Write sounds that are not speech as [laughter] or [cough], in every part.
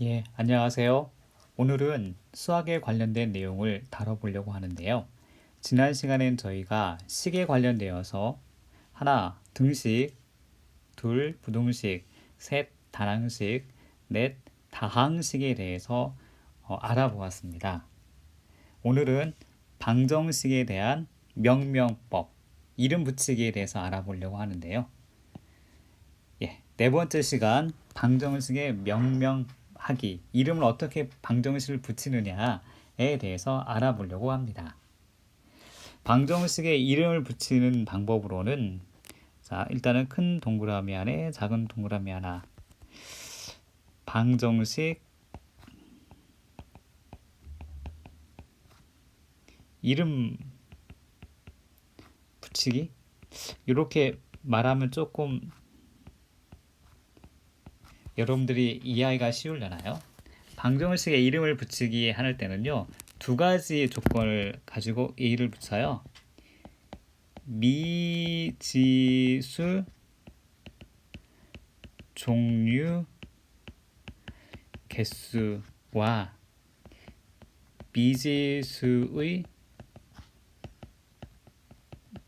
예, 안녕하세요. 오늘은 수학에 관련된 내용을 다뤄보려고 하는데요. 지난 시간엔 저희가 식에 관련되어서 하나, 등식, 둘, 부등식, 셋, 단항식, 넷, 다항식에 대해서 어, 알아보았습니다. 오늘은 방정식에 대한 명명법, 이름 붙이기에 대해서 알아보려고 하는데요. 예, 네 번째 시간 방정식의 명명 하기, 이름을 어떻게 방정식을 붙이느냐에 대해서 알아보려고 합니다. 방정식의 이름을 붙이는 방법으로는 자, 일단은 큰 동그라미 안에 작은 동그라미 하나. 방정식 이름 붙이기 이렇게 말하면 조금 여러분들이 이해하기가 쉬울려나요? 방정식의 이름을 붙이기 할 때는요 두 가지 조건을 가지고 이를 붙여요. 미지수 종류 개수와 미지수의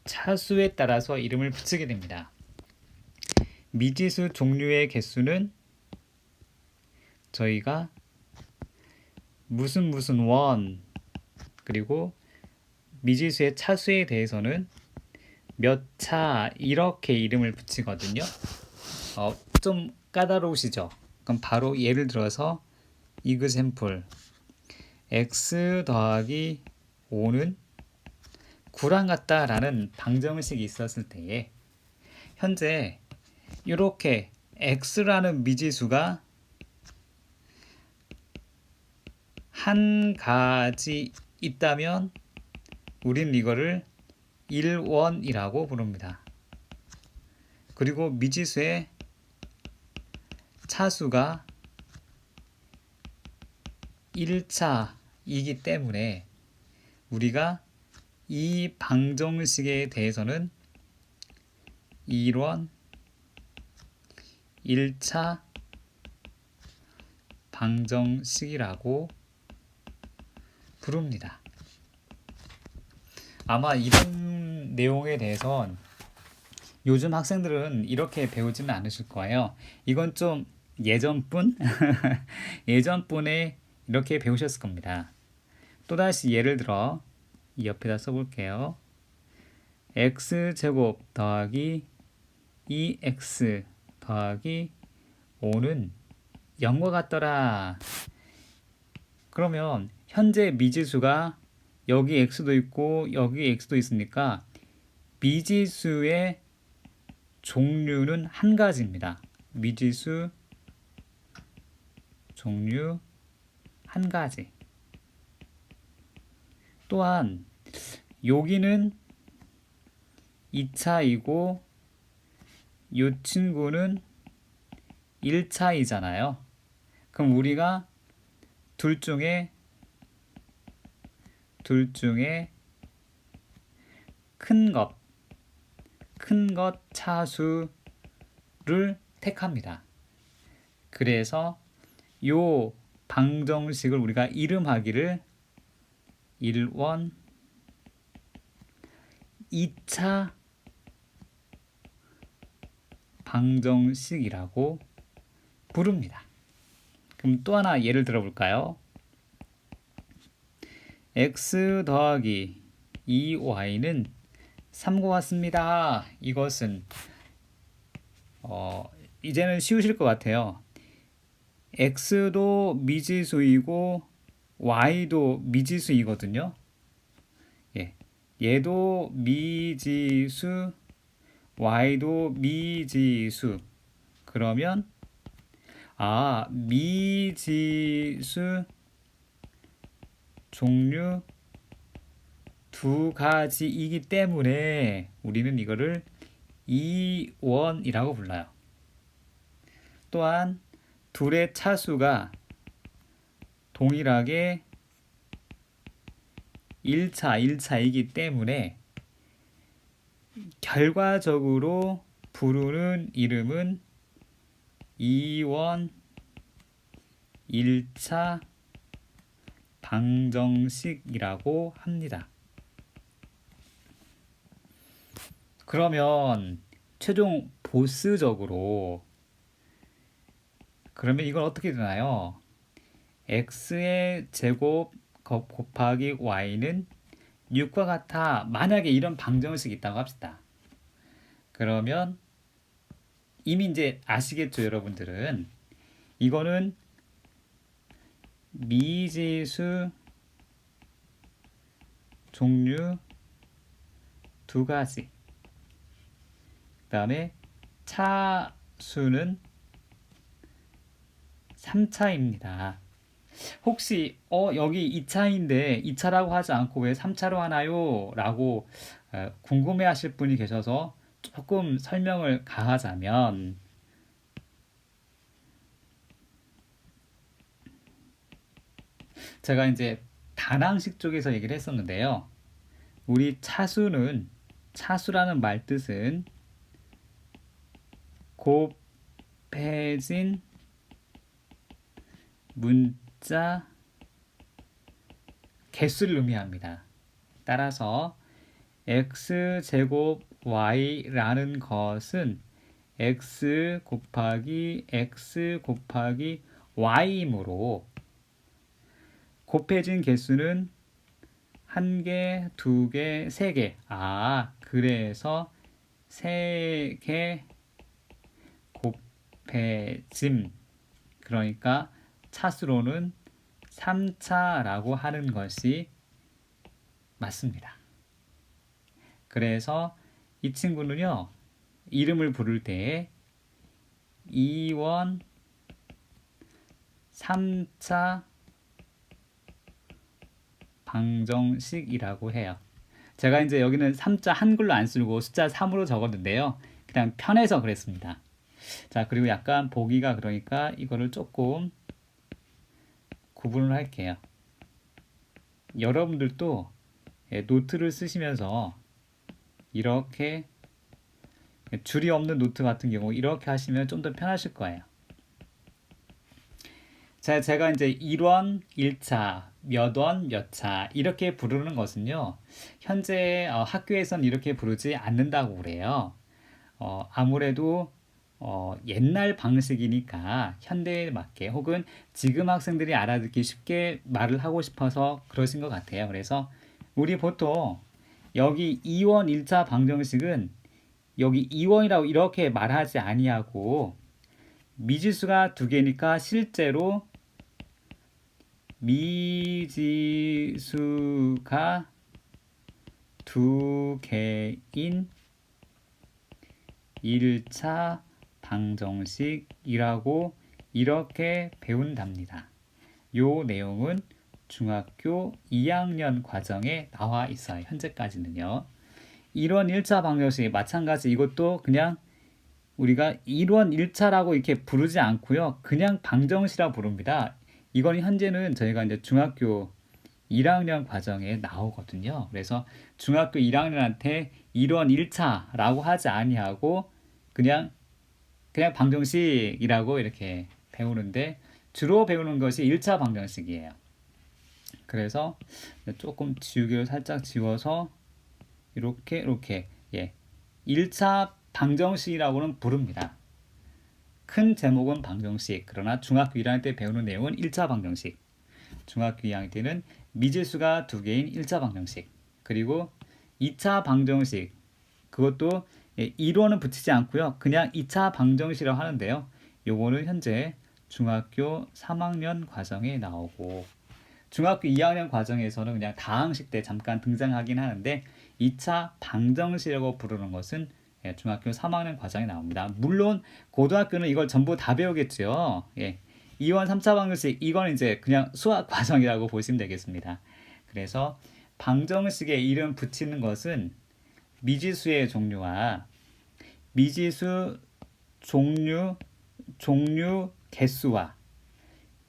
차수에 따라서 이름을 붙이게 됩니다. 미지수 종류의 개수는 저희가 무슨 무슨 원 그리고 미지수의 차수에 대해서는 몇 차 이렇게 이름을 붙이거든요. 어, 좀 까다로우시죠? 그럼 바로 예를 들어서 이그샘플 x 더하기 5는 9랑 같다라는 방정식이 있었을 때에 현재 이렇게 x라는 미지수가 한 가지 있다면 우린 이거를 1원이라고 부릅니다. 그리고 미지수의 차수가 1차이기 때문에 우리가 이 방정식에 대해서는 1원 1차 방정식이라고 부릅니다. 아마 이런 내용에 대해선 요즘 학생들은 이렇게 배우지는 않으실 거예요. 이건 좀 예전분? [laughs] 예전분에 이렇게 배우셨을 겁니다. 또다시 예를 들어 이 옆에다 써볼게요. x제곱 더하기 2x 더하기 5는 0과 같더라. 그러면 현재 미지수가 여기 x도 있고 여기 x도 있으니까 미지수의 종류는 한 가지입니다. 미지수 종류 한 가지. 또한 여기는 2차이고 이 친구는 1차이잖아요. 그럼 우리가 둘 중에 둘 중에 큰 것, 큰 것 차수를 택합니다. 그래서 요 방정식을 우리가 이름하기를 1원 2차 방정식이라고 부릅니다. 그럼 또 하나 예를 들어 볼까요? X 더하기 2y는 3과 같습니다. 이것은 어, 이제는 쉬우실 것 같아요. x도 미지수이고 y도 미지수이거든요. 예. 얘도 미지수, y도 미지수. 그러면 아, 미지수 종류 두 가지이기 때문에 우리는 이거를 이원이라고 불러요. 또한 둘의 차수가 동일하게 1차, 1차이기 때문에 결과적으로 부르는 이름은 2원, 1차 방정식이라고 합니다. 그러면 최종 보스적으로 그러면 이건 어떻게 되나요? x의 제곱 곱- 곱하기 y는 6과 같아 만약에 이런 방정식이 있다고 합시다. 그러면 이미 이제 아시겠죠, 여러분들은 이거는 미지수 종류 두 가지. 그 다음에 차수는 3차입니다. 혹시 어 여기 2차인데 2차라고 하지 않고 왜 3차로 하나요? 라고 어, 궁금해 하실 분이 계셔서 조금 설명을 가하자면 제가 이제 다항식 쪽에서 얘기를 했었는데요. 우리 차수는 차수라는 말 뜻은 곱해진 문자 개수를 의미합니다. 따라서 x 제곱 y라는 것은 x 곱하기 x 곱하기 y이므로 곱해진 개수는 한 개, 두 개, 세 개. 아, 그래서 세 개 곱해짐. 그러니까 차수로는 3차라고 하는 것이 맞습니다. 그래서 이 친구는요, 이름을 부를 때 2원 3차 방정식이라고 해요. 제가 이제 여기는 3자 한글로 안 쓰고 숫자 3으로 적었는데요. 그냥 편해서 그랬습니다. 자, 그리고 약간 보기가 그러니까 이거를 조금 구분을 할게요. 여러분들도 예, 노트를 쓰시면서 이렇게 줄이 없는 노트 같은 경우 이렇게 하시면 좀 더 편하실 거예요. 자, 제가 이제 1원 1차, 몇 원 몇 차 이렇게 부르는 것은요. 현재 어, 학교에선 이렇게 부르지 않는다고 그래요. 어, 아무래도 어, 옛날 방식이니까 현대에 맞게 혹은 지금 학생들이 알아듣기 쉽게 말을 하고 싶어서 그러신 것 같아요. 그래서 우리 보통 여기 2원 1차 방정식은 여기 2원이라고 이렇게 말하지 아니하고 미지수가 두 개니까 실제로 미지수가 두 개인 1차 방정식이라고 이렇게 배운답니다. 요 내용은 중학교 2학년 과정에 나와 있어요. 현재까지는요. 1원 1차 방정식 마찬가지 이것도 그냥 우리가 1원 1차라고 이렇게 부르지 않고요. 그냥 방정식이라 부릅니다. 이건 현재는 저희가 이제 중학교 1학년 과정에 나오거든요. 그래서 중학교 1학년한테 1원 1차라고 하지 아니하고 그냥 그냥 방정식이라고 이렇게 배우는데 주로 배우는 것이 1차 방정식이에요. 그래서 조금 지우개를 살짝 지워서 이렇게 이렇게 예. 1차 방정식이라고는 부릅니다. 큰 제목은 방정식. 그러나 중학교 1학년 때 배우는 내용은 1차 방정식. 중학교 2학년 때는 미지수가 두 개인 1차 방정식. 그리고 2차 방정식. 그것도 예, 1호는 붙이지 않고요. 그냥 2차 방정식이라고 하는데요. 요거는 현재 중학교 3학년 과정에 나오고 중학교 2학년 과정에서는 그냥 다항식 때 잠깐 등장하긴 하는데 2차 방정식이라고 부르는 것은 예, 중학교 3학년 과정에 나옵니다. 물론 고등학교는 이걸 전부 다 배우겠죠. 예. 2원 3차 방정식 이건 이제 그냥 수학 과정이라고 보시면 되겠습니다. 그래서 방정식에 이름 붙이는 것은 미지수의 종류와 미지수 종류 종류 개수와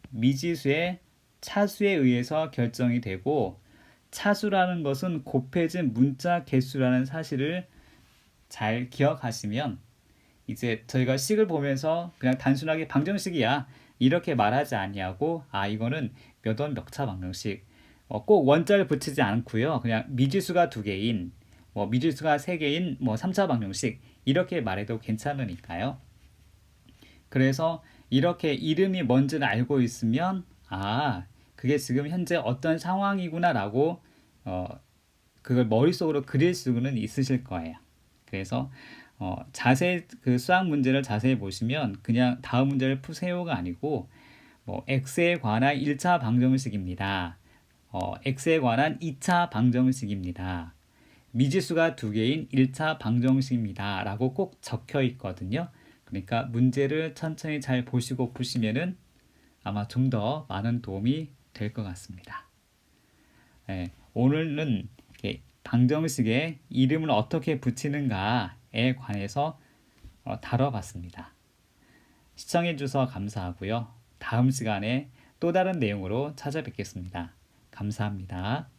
미지수의 차수에 의해서 결정이 되고 차수라는 것은 곱해진 문자 개수라는 사실을 잘 기억하시면 이제 저희가 식을 보면서 그냥 단순하게 방정식이야 이렇게 말하지 아니하고 아 이거는 몇 원 몇 차 방정식. 어, 꼭 원자를 붙이지 않고요. 그냥 미지수가 두 개인 뭐 미지수가 세 개인 뭐 3차 방정식 이렇게 말해도 괜찮으니까요. 그래서 이렇게 이름이 뭔지를 알고 있으면 아 그게 지금 현재 어떤 상황이구나라고 어, 그걸 머릿속으로 그릴 수는 있으실 거예요. 그래서 어, 자세히 그 수학 문제를 자세히 보시면 그냥 다음 문제를 푸세요가 아니고 뭐 x에 관한 1차 방정식입니다. 어, x에 관한 2차 방정식입니다. 미지수가 두 개인 1차 방정식입니다. 라고 꼭 적혀 있거든요. 그러니까 문제를 천천히 잘 보시고 푸시면은 아마 좀 더 많은 도움이 될 것 같습니다. 예, 오늘은 방정식에 이름을 어떻게 붙이는가에 관해서 어, 다뤄봤습니다. 시청해주셔서 감사하고요. 다음 시간에 또 다른 내용으로 찾아뵙겠습니다. 감사합니다.